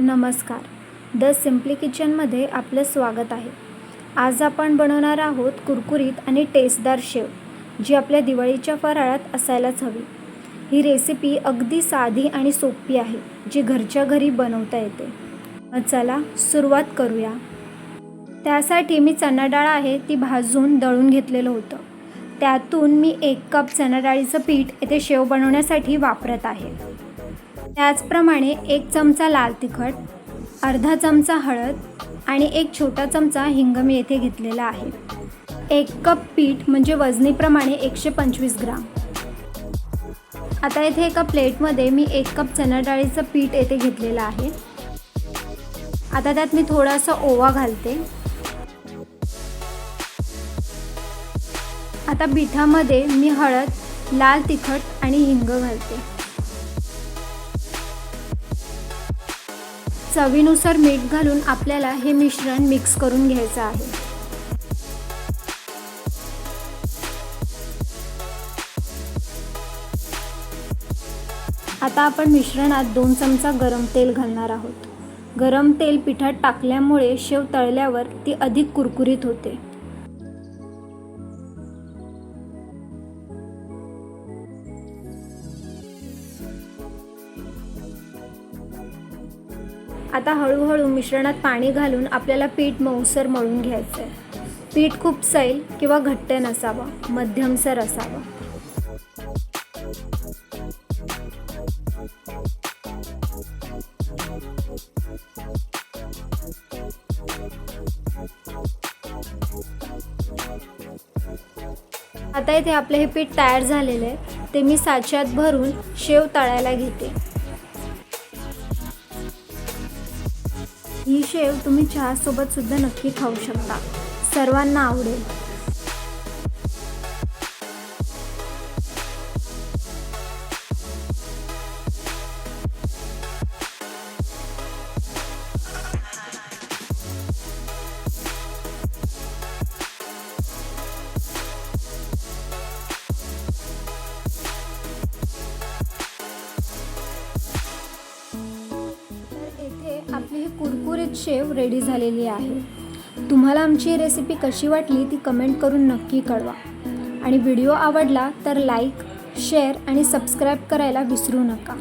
नमस्कार. The simply किचनमध्ये आपलं स्वागत आहे. आज आपण बनवणार आहोत कुरकुरीत आणि टेस्टदार शेव जी आपल्या दिवाळीच्या फराळात असायलाच हवी. ही रेसिपी अगदी साधी आणि सोपी आहे जी घरच्या घरी बनवता येते. मग चला सुरुवात करूया. त्यासाठी मी चणा डाळ आहे ती भाजून दळून घेतलेलं होतं. त्यातून मी एक कप चणा डाळीचं पीठ येथे शेव बनवण्यासाठी वापरत आहे. त्याचप्रमाणे एक चमचा लाल तिखट अर्धा चमचा हळद आणि एक छोटा चमचा हिंग मी येथे घेतलेला आहे. एक कप पीठ म्हणजे वजनीप्रमाणे एकशे पंचवीस ग्राम. आता येथे एका प्लेटमध्ये मी एक कप चणा डाळीचं पीठ येथे घेतलेलं आहे. आता त्यात मी थोडासा ओवा घालते. आता पिठामध्ये मी हळद लाल तिखट आणि हिंग घालते. चवीनुसार मीठ घालून आपल्याला हे मिश्रण मिक्स करून घ्यायचं आहे. आता आपण मिश्रणात दोन चमचा गरम तेल घालणार आहोत. गरम तेल पिठात टाकल्यामुळे शेव तळल्यावर ती अधिक कुरकुरीत होते. आता हळूहळू मिश्रणात पाणी घालून आपल्याला पीठ मऊसर मळून घ्यायचं आहे पीठ खूप सैल किंवा घट्ट नसावं मध्यमसर असावं. आता इथे आपलं हे पीठ तयार झालेलं आहे. ते मी साच्यात भरून शेव तळायला घेते. ही शेव तुम्ही चहासोबत सुद्धा नक्की खाऊ शकता. सर्वांना आवडेल. कुरकुरीत शेव रेडी झालेली आहे. तुम्हाला आमची रेसिपी कशी वाटली ती कमेंट करून नक्की कळवा. आणि व्हिडिओ आवडला तर लाईक शेअर आणि सबस्क्राईब करायला विसरू नका.